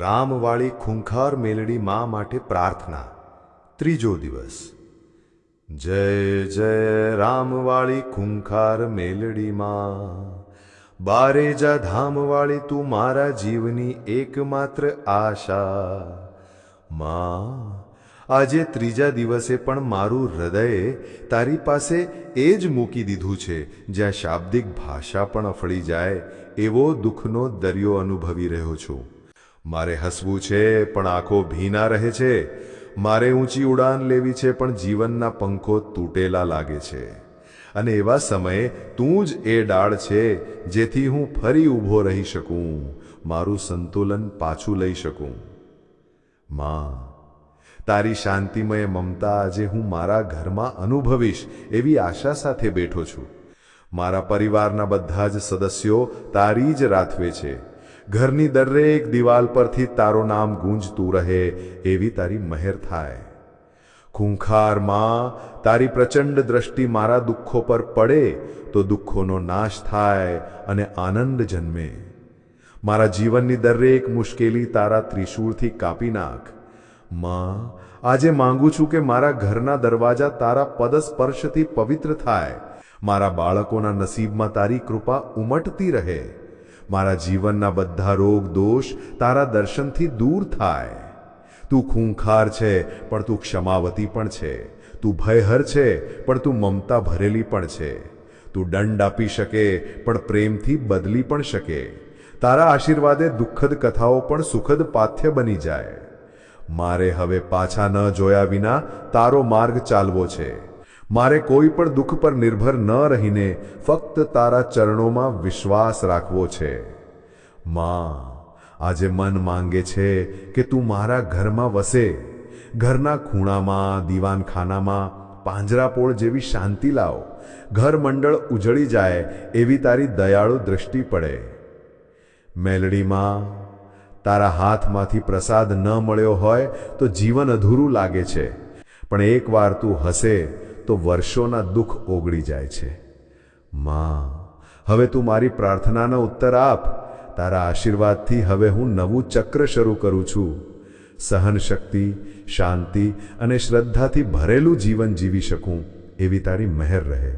રામવાળી ખૂંખાર મેલડી મા માટે પ્રાર્થના. ત્રીજો દિવસ. જય જય રામવાળી ખૂંખાર મેલડી મા. બારે જા ધામવાળી તું મારા જીવની એકમાત્ર આશા. મા, આજે ત્રીજા દિવસે પણ મારું હૃદય તારી પાસે એ જ મૂકી દીધું છે, જ્યાં શાબ્દિક ભાષા પણ અફળી જાય એવો દુઃખનો દરિયો અનુભવી રહ્યો છું. મારે હસવું છે, પણ આંખો ભીના રહે છે. મારે ઊંચી ઉડાન લેવી છે, પણ જીવનના પંખો તૂટેલા લાગે છે. અને એવા સમયે તું જ એ ડાળ છે, જેથી હું ફરી ઊભો રહી શકું, મારું સંતુલન પાછું લઈ શકું. માં, તારી શાંતિમય મમતા આજે હું મારા ઘરમાં અનુભવીશ એવી આશા સાથે બેઠો છું. મારા પરિવારના બધા જ સદસ્યો તારી જ રાથવે છે. ઘરની દરેક દિવાલ પરથી તારો નામ ગૂંજતું રહે, એવી તારી મહેર થાય. ખૂંખારમાં તારી પ્રચંડ દ્રષ્ટિ મારા દુઃખો પર પડે, તો દુઃખોનો નાશ થાય અને આનંદ જન્મે. મારા જીવનની દરેક મુશ્કેલી તારા ત્રિશૂળથી કાપી નાખ. માં, આજે માંગુ છું કે મારા ઘરના દરવાજા તારા પદસ્પર્શથી પવિત્ર થાય. મારા બાળકોના નસીબમાં તારી કૃપા ઉમટતી રહે. મારા જીવનના બધા રોગ, દોષ તારા દર્શનથી દૂર થાય. તું ખૂંખાર છે, પણ તું ક્ષમાવતી પણ છે. તું ભયહર છે, પણ તું મમતા ભરેલી પણ છે. તું દંડ આપી શકે, પણ પ્રેમથી બદલી પણ શકે. તારા આશીર્વાદે દુઃખદ કથાઓ પણ સુખદ પાથ્ય બની જાય. મારે હવે પાછા ન જોયા વિના તારો માર્ગ ચાલવો છે. મારે કોઈ પણ દુઃખ પર નિર્ભર ન રહીને ફક્ત તારા ચરણોમાં વિશ્વાસ રાખવો છે. માં, આજે મન માંગે છે કે તું મારા ઘરમાં વસે. ઘરના ખૂણામાં, દીવાનખાનામાં પાંજરાપોળ જેવી શાંતિ લાવ. ઘર મંડળ ઉજળી જાય એવી તારી દયાળુ દૃષ્ટિ પડે. મેલડીમાં, તારા હાથમાંથી પ્રસાદ ન મળ્યો હોય તો જીવન અધૂરું લાગે છે. પણ એકવાર તું હસે તો વર્ષોના દુઃખ ઓગળી જાય છે. માં, હવે તું મારી પ્રાર્થનાનો ઉત્તર આપ. તારા આશીર્વાદથી હવે હું નવું ચક્ર શરૂ કરું છું. સહન શક્તિ શાંતિ અને શ્રદ્ધાથી ભરેલું જીવન જીવી શકું એવી તારી મહેર રહે.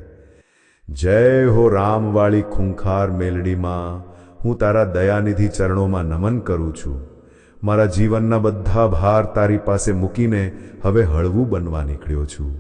જય હો રામવાળી ખૂંખાર મેલડીમાં હું તારા દયાનિધિ ચરણોમાં નમન કરું છું. મારા જીવનના બધા ભાર તારી પાસે મૂકીને હવે હળવું બનવા નીકળ્યો છું.